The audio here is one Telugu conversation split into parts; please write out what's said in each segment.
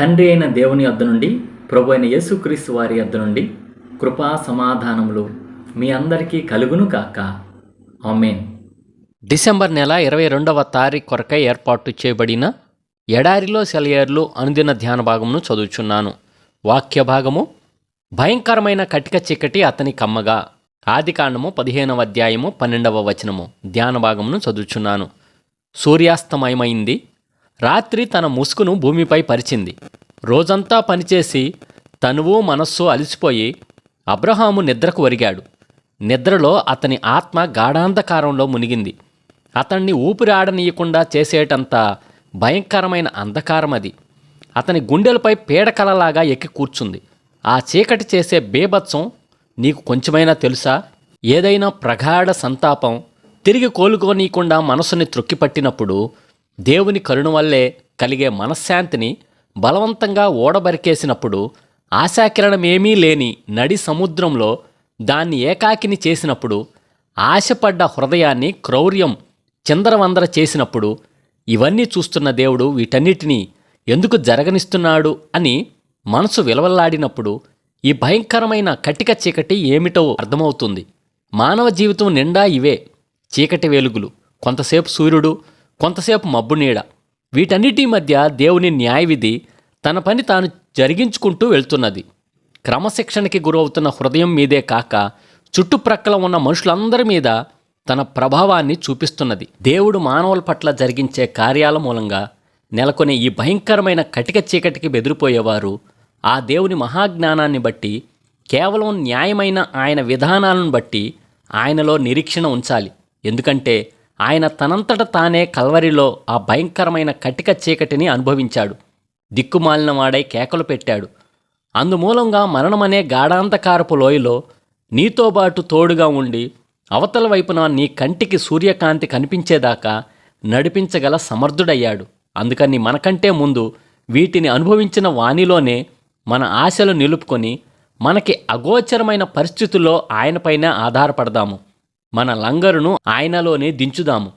తండ్రి అయిన దేవుని వద్ద నుండి ప్రభు అయిన యేసుక్రీస్తు వారి వద్ద నుండి కృపా సమాధానములు మీ అందరికీ కలుగును కాక ఆమెన్. డిసెంబర్ నెల ఇరవై రెండవ తారీఖు కొరకై ఏర్పాటు చేయబడిన ఎడారిలో సెలయర్లు అనుదిన ధ్యాన భాగమును చదువుచున్నాను. వాక్య భాగము భయంకరమైన కటిక చీకటి అతని కమ్మగా. ఆదికాండము పదిహేనవ అధ్యాయము పన్నెండవ వచనము ధ్యాన భాగమును చదువుచున్నాను. సూర్యాస్తమయమైంది. రాత్రి తన ముసుగును భూమిపై పరిచింది. రోజంతా పనిచేసి తనువు మనస్సు అలసిపోయి అబ్రహాము నిద్రకు ఒరిగాడు. నిద్రలో అతని ఆత్మ గాఢాంధకారంలో మునిగింది. అతన్ని ఊపిరి ఆడనీయకుండా చేసేటంత భయంకరమైన అంధకారం అది అతని గుండెలపై పీడకలలాగా ఎక్కి కూర్చుంది. ఆ చీకటి చేసే బేభత్సం నీకు కొంచెమైనా తెలుసా? ఏదైనా ప్రగాఢ సంతాపం తిరిగి కోలుకోనీయకుండా మనసుని త్రొక్కిపట్టినప్పుడు దేవుని కరుణ వల్లే కలిగే మనశ్శాంతిని బలవంతంగా ఓడబరికేసినప్పుడు ఆశాకిరణమేమీ లేని నడి సముద్రంలో దాన్ని ఏకాకిని చేసినప్పుడు ఆశపడ్డ హృదయాన్ని క్రౌర్యం చిందరవందర చేసినప్పుడు ఇవన్నీ చూస్తున్న దేవుడు వీటన్నిటినీ ఎందుకు జరగనిస్తున్నాడు అని మనసు విలవల్లాడినప్పుడు ఈ భయంకరమైన కటిక చీకటి ఏమిటో అర్థమవుతుంది. మానవ జీవితం నిండా ఇవే చీకటి వెలుగులు. కొంతసేపు సూర్యుడు కొంతసేపు మబ్బు నీడ. వీటన్నిటి మధ్య దేవుని న్యాయవిధి తన పని తాను జరిగించుకుంటూ వెళ్తున్నది. క్రమశిక్షణకి గురవుతున్న హృదయం మీదే కాక చుట్టుప్రక్కల ఉన్న మనుషులందరి మీద తన ప్రభావాన్ని చూపిస్తున్నది. దేవుడు మానవుల పట్ల జరిగించే కార్యాల మూలంగా నెలకొనే ఈ భయంకరమైన కటిక చీకటికి బెదిరిపోయేవారు ఆ దేవుని మహాజ్ఞానాన్ని బట్టి కేవలం న్యాయమైన ఆయన విధానాలను బట్టి ఆయనలో నిరీక్షణ ఉంచాలి. ఎందుకంటే ఆయన తనంతట తానే కల్వరిలో ఆ భయంకరమైన కటిక చీకటిని అనుభవించాడు. దిక్కుమాలిన వాడై కేకలు పెట్టాడు. అందుమూలంగా మరణమనే గాఢాంధకారపు లోయలో నీతోబాటు తోడుగా ఉండి అవతల వైపున నీ కంటికి సూర్యకాంతి కనిపించేదాకా నడిపించగల సమర్థుడయ్యాడు. అందుకని మనకంటే ముందు వీటిని అనుభవించిన వాణిలోనే మన ఆశలు నిలుపుకొని మనకి అగోచరమైన పరిస్థితుల్లో ఆయనపైన ఆధారపడదాము. మన లంగరును ఆయనలోనే దించుదాము.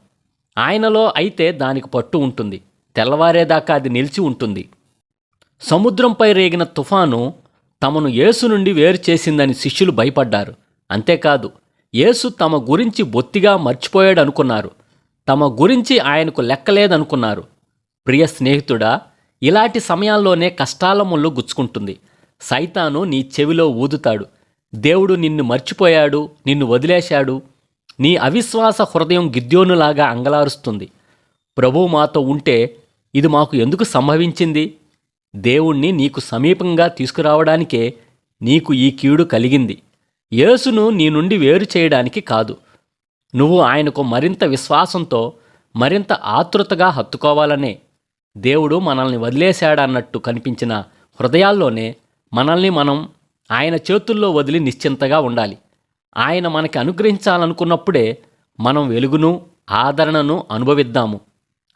ఆయనలో అయితే దానికి పట్టు ఉంటుంది. తెల్లవారేదాకా అది నిలిచి ఉంటుంది. సముద్రంపై రేగిన తుఫాను తమను యేసు నుండి వేరు చేసిందని శిష్యులు భయపడ్డారు. అంతేకాదు యేసు తమ గురించి బొత్తిగా మర్చిపోయాడు అనుకున్నారు తమ గురించి ఆయనకు లెక్కలేదనుకున్నారు. ప్రియ స్నేహితుడా ఇలాంటి సమయాల్లోనే కష్టాల ముళ్ళు గుచ్చుకుంటుంది. సైతాను నీ చెవిలో ఊదుతాడు. దేవుడు నిన్ను మర్చిపోయాడు నిన్ను వదిలేశాడు. నీ అవిశ్వాస హృదయం గిద్యోనులాగా అంగలారుస్తుంది. ప్రభువు మాతో ఉంటే ఇది మాకు ఎందుకు సంభవించింది? దేవుణ్ణి నీకు సమీపంగా తీసుకురావడానికే నీకు ఈ కీడు కలిగింది. యేసును నీ నుండి వేరు చేయడానికి కాదు. నువ్వు ఆయనకు మరింత విశ్వాసంతో మరింత ఆతృతగా హత్తుకోవాలనే దేవుడు మనల్ని వదిలేశాడన్నట్టు కనిపించిన హృదయాల్లోనే మనల్ని మనం ఆయన చేతుల్లో వదిలి నిశ్చింతగా ఉండాలి. ఆయన మనకి అనుగ్రహించాలనుకున్నప్పుడే మనం వెలుగును ఆదరణను అనుభవిద్దాము.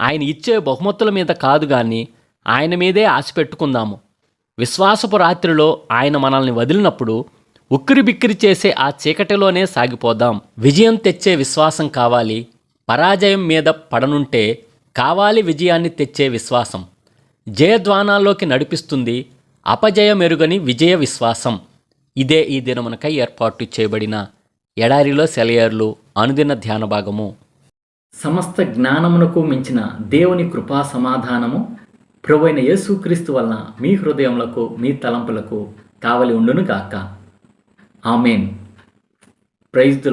ఆయన ఇచ్చే బహుమతుల మీద కాదు కానీ ఆయన మీదే ఆశ పెట్టుకుందాము. విశ్వాసపు రాత్రిలో ఆయన మనల్ని వదిలినప్పుడు ఉక్కిరి బిక్కిరి చేసే ఆ చీకటిలోనే సాగిపోదాం. విజయం తెచ్చే విశ్వాసం కావాలి. పరాజయం మీద పడనుంటే కావాలి విజయాన్ని తెచ్చే విశ్వాసం. జయద్వానాల్లోకి నడిపిస్తుంది అపజయమెరుగని విజయ విశ్వాసం. ఇదే ఈ దినమునకై ఏర్పాటు చేయబడిన ఎడారిలో సెలయర్లు అనుదిన ధ్యాన భాగము. సమస్త జ్ఞానమునకు మించిన దేవుని కృపా సమాధానము ప్రభువైన యేసుక్రీస్తు వలన మీ హృదయములకు మీ తలంపులకు కావలి ఉండును గాక. ఆమెన్. ప్రైజ్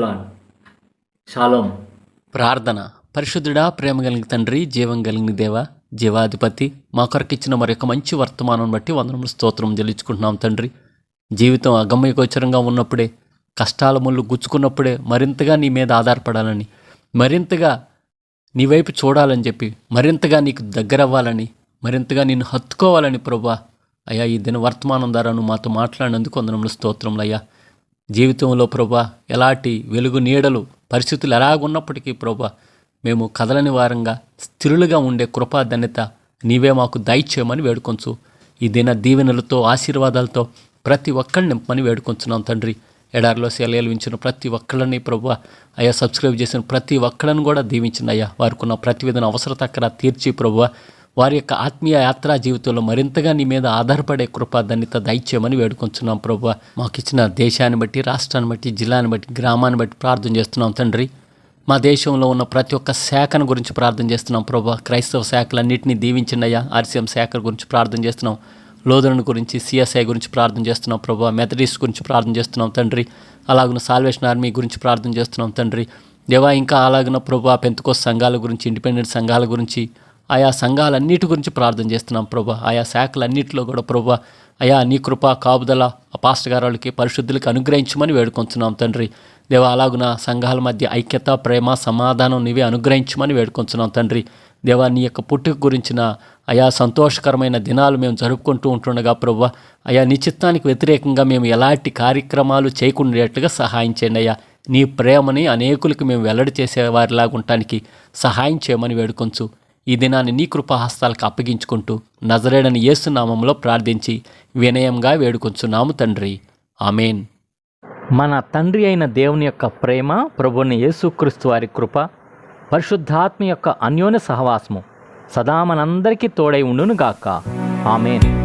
షాలోం. ప్రార్థన. పరిశుద్ధుడా ప్రేమ కలిగిన తండ్రి జీవం కలిగిన దేవ జీవాధిపతి మా కొరకిచ్చిన మరొక మంచి వర్తమానం బట్టి వందనములు స్తోత్రం చెల్లించుకుంటున్నాం తండ్రి. జీవితం అగమ్యగోచరంగా ఉన్నప్పుడే కష్టాల ముళ్ళు గుచ్చుకున్నప్పుడే మరింతగా నీ మీద ఆధారపడాలని మరింతగా నీ వైపు చూడాలని చెప్పి మరింతగా నీకు దగ్గర అవ్వాలని మరింతగా నిన్ను హత్తుకోవాలని ప్రభా అయ్యా ఈ దిన వర్తమానం ద్వారా నువ్వు మాతో మాట్లాడినందుకు వందనములు స్తోత్రములయ్యా జీవితంలో ప్రభా ఎలాంటి వెలుగు నీడలు పరిస్థితులు ఎలాగున్నప్పటికీ ప్రభా మేము కదలని వారంగా స్థిరులుగా ఉండే కృపాధన్యత నీవే మాకు దయచేయమని వేడుకొంచు. ఈ దిన దీవెనలతో ఆశీర్వాదాలతో ప్రతి ఒక్కరిని నింపమని వేడుకొంచున్నాం తండ్రి. ఎడారిలో సెలవులు ప్రతి ఒక్కళ్ళని ప్రభు అయ్యా సబ్స్క్రైబ్ చేసిన ప్రతి ఒక్కళ్ళని కూడా దీవించిన అయ్యా. వారికి ఉన్న ప్రతి విధమైన అవసరత అక్కడ తీర్చి ప్రభు వారి యొక్క ఆత్మీయ యాత్రా జీవితంలో మరింతగా నీ మీద ఆధారపడే కృప ధన్యత దయచేయమని వేడుకొంచున్నాం ప్రభు మాకు ఇచ్చిన దేశాన్ని బట్టి రాష్ట్రాన్ని బట్టి జిల్లాని బట్టి గ్రామాన్ని బట్టి ప్రార్థన చేస్తున్నాం తండ్రి. మా దేశంలో ఉన్న ప్రతి ఒక్క శాఖను గురించి ప్రార్థన చేస్తున్నాం ప్రభు క్రైస్తవ శాఖలన్నింటినీ దీవించిండయ్యా ఆర్సీఎం శాఖల గురించి ప్రార్థన చేస్తున్నాం. లోదరన్ గురించి సిఎస్ఐ గురించి ప్రార్థన చేస్తున్నాం ప్రభా మెథడిస్ట్ గురించి ప్రార్థన చేస్తున్నాం తండ్రి అలాగున సాల్వేషన్ ఆర్మీ గురించి ప్రార్థన చేస్తున్నాం తండ్రి. దేవా ఇంకా అలాగున ప్రభా పెంతుకోస్ సంఘాల గురించి ఇండిపెండెంట్ సంఘాల గురించి ఆయా సంఘాలన్నిటి గురించి ప్రార్థన చేస్తున్నాం ప్రభా. ఆయా శాఖలన్నిటిలో కూడా ప్రభా అయా నీ కృప కాపుదల పాస్టగారులకి పాస్టర్ పరిశుద్ధులకి అనుగ్రహించమని వేడుకొంచున్నాం తండ్రి. దేవా అలాగున సంఘాల మధ్య ఐక్యత ప్రేమ సమాధానం నీవే అనుగ్రహించమని వేడుకొంచున్నాం తండ్రి. దేవా నీ యొక్క పుట్టుక గురించిన అయా సంతోషకరమైన దినాలు మేము జరుపుకుంటూ ఉంటుండగా ప్రవ్వ అయా నీ చిత్తానికి వ్యతిరేకంగా మేము ఎలాంటి కార్యక్రమాలు చేయకుండేట్లుగా సహాయం చేయండి అయ్యా. నీ ప్రేమని అనేకులకు మేము వెల్లడి చేసేవారిలాగుంటానికి సహాయం చేయమని వేడుకొంచు. ఈ దినాన్ని నీ కృపాహస్తాలకు అప్పగించుకుంటూ నజరేడని యేసునామంలో ప్రార్థించి వినయంగా వేడుకొంచున్నాము తండ్రి. ఆమెన్. మన తండ్రి అయిన దేవుని యొక్క ప్రేమ ప్రభుని యేసుక్రీస్తు వారి కృప పరిశుద్ధాత్మ యొక్క అన్యోన్య సహవాసము సదా మనందరికీ తోడై ఉండును ఆమెను.